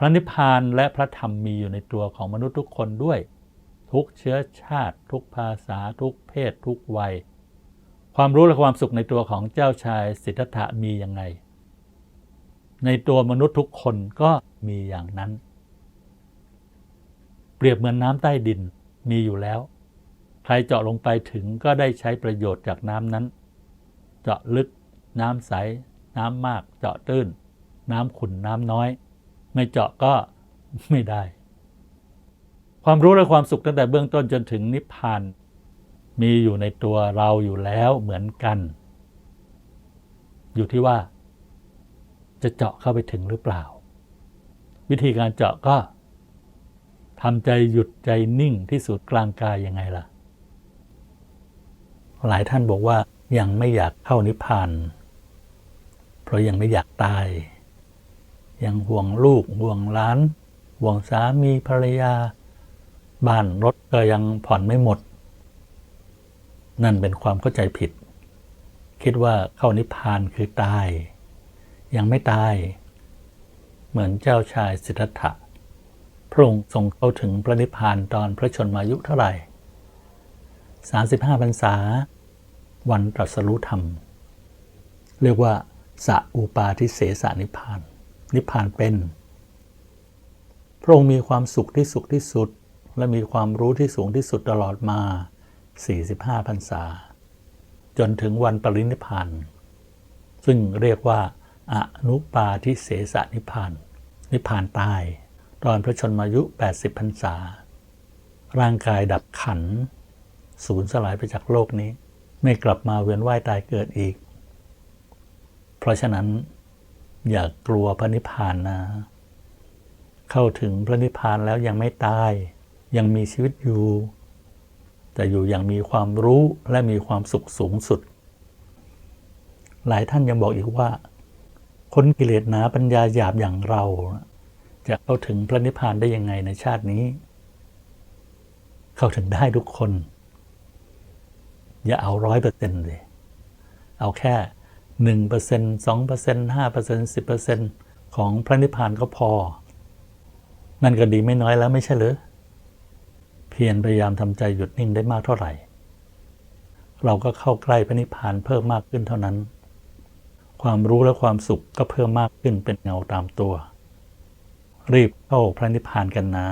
พระนิพพานและพระธรรมมีอยู่ในตัวของมนุษย์ทุกคนด้วย ทุกเชื้อชาติ ทุกภาษา ทุกเพศ ทุกวัย ความรู้และความสุขในตัวของเจ้าชายสิทธัตถะมียังไง ในตัวมนุษย์ทุกคนก็มีอย่างนั้น เปรียบเหมือนน้ำใต้ดินมีอยู่แล้ว ใครเจาะลงไปถึงก็ได้ใช้ประโยชน์จากน้ำนั้น เจาะลึก น้ำใส น้ำมาก เจาะตื้น น้ำขุ่นน้ำน้อย ไม่เจาะก็ไม่ได้ ความรู้และความสุขตั้งแต่เบื้องต้นจนถึงนิพพานมีอยู่ในตัวเราอยู่แล้วเหมือนกัน อยู่ที่ว่า จะเจาะเข้าไปถึงหรือเปล่า วิธีการเจาะก็ทำใจหยุดใจนิ่งที่สุดกลางกายยังไงล่ะ หลายท่านบอกว่ายังไม่อยากเข้านิพพาน เพราะยังไม่อยากตาย ยังห่วงลูกห่วงหล้าน ห่วงสามีภรรยา บ้านรถก็ยังผ่อนไม่หมด นั่นเป็นความเข้าใจผิด คิดว่าเข้านิพพานคือตาย ยังไม่ตาย เหมือนเจ้าชายสิทธัตถะพระองค์ทรงเข้าถึงพระนิพพานตอนพระชนมายุเท่าไหร่ 35พรรษา วันตรัสรู้ธรรม เรียกว่าสะอุปาทิเสสนิพพาน นิพพานเป็น พระองค์มีความสุขที่สุขที่สุด และมีความรู้ที่สูงที่สุดตลอดมา 45พรรษา จนถึงวันปรินิพพานซึ่งเรียกว่าอนุปาทิเสสนิพพาน นิพพานตาย ตอนพระชนมายุ 80พรรษา ร่างกายดับขันสูญสลายไปจากโลกนี้ ไม่กลับมาเวียนว่ายตายเกิดอีก เพราะฉะนั้น อย่ากกลัวพระนิพพานนะ เข้าถึงพระนิพพานแล้วยังไม่ตาย ยังมีชีวิตอยู่ แต่อยู่อย่างมีความรู้และมีความสุขสูงสุด หลายท่านยังบอกอีกว่า คนกิเลสหนาปัญญาหยาบอย่างเรา จะเข้าถึงพระนิพพานได้ยังไงในชาตินี้ เข้าถึงได้ทุกคน อย่าเอาร้อยเปอร์เซ็นต์เลย เอาแค่ หนึ่งเปอร์เซ็นต์สองเปอร์เซ็นต์ห้าเปอร์เซ็นต์สิบเปอร์เซ็นต์ของพระนิพพานก็พอ นั่นก็ดีไม่น้อยแล้วไม่ใช่เหรือเพียรพยายามทำใจหยุดนิ่งได้มากเท่าไหร่ เราก็เข้าใกล้พระนิพพานเพิ่มมากขึ้นเท่านั้น ความรู้และความสุขก็เพิ่มมากขึ้นเป็นเงาตามตัว รีบเข้าพระนิพพานกันนะ